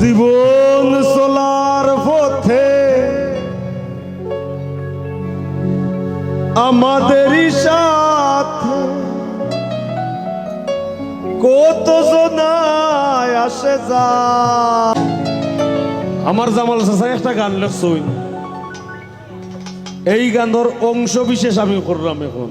জীবন solar পথে আমাদেরই সাথে কত জনায় আসে যা। আমার জামাল চাচা একটা গান লেখছই এই গানের অংশ বিশেষ আমি করলাম এখন।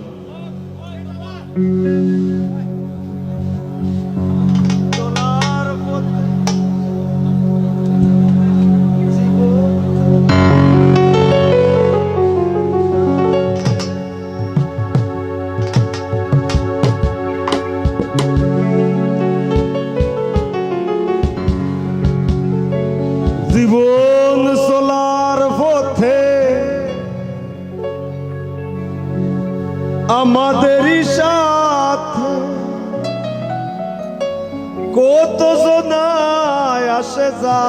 কত জনায় আসে যা।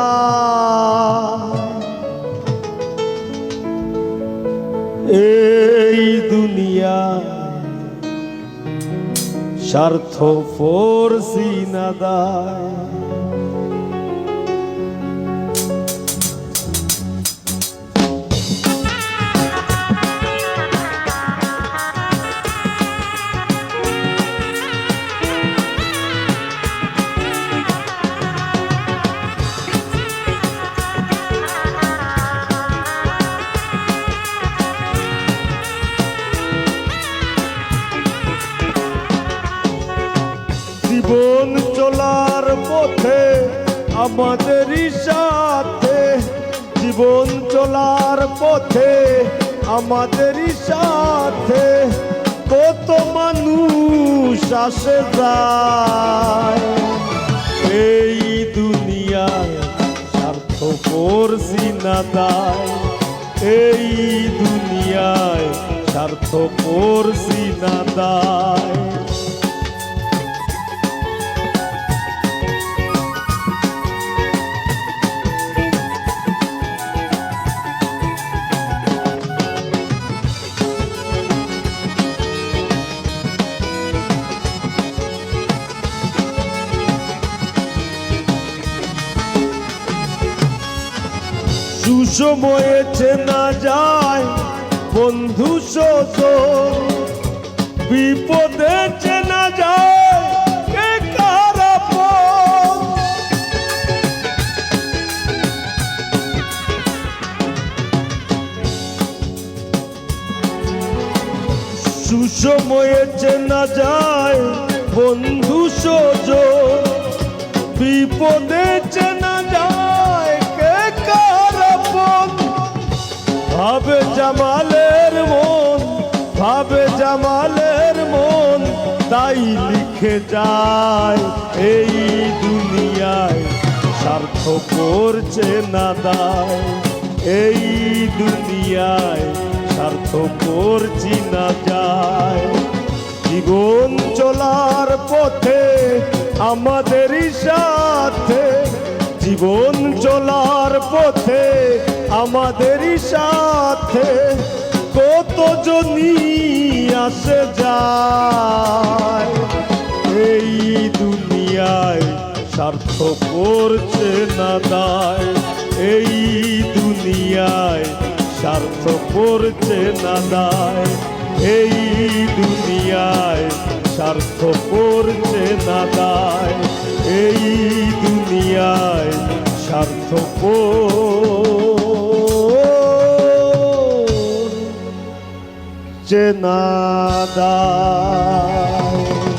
এই দুনিয়া স্বার্থ ফোর সিনাদায় পথে আমাদের সাথে জীবন চলার পথে, আমাদের সাথে কত মানুষ আসে যায়। এই দুনিয়ায় স্বার্থ করছি না দায় এই দুনিয়ায় স্বার্থ করছি সুসময়ে চেনা যায় বন্ধু বিপদে চেনা যায় সুসময়ে চেনা যায় বন্ধু সজ বিপদে চেনা ভাবে জামালের মন ভাবে জামালের মন, তাই লিখে যায় এই দুনিয়ায়। স্বার্থ করছে না দায়, এই দুনিয়ায় স্বার্থ করছি না যায়। জীবন চলার পথে আমাদেরই সাথে, জীবন চলার পথে আমাদেরই সাথে কত জনি আসে যায়। এই দুনিয়ায় স্বার্থ করছে না দায়। এই দুনিয়ায় স্বার্থ করছে না দায়। এই দুনিয়ায় স্বার্থ করছে না দায়। এই দুনিয়ায় স্বার্থ করছে না দায়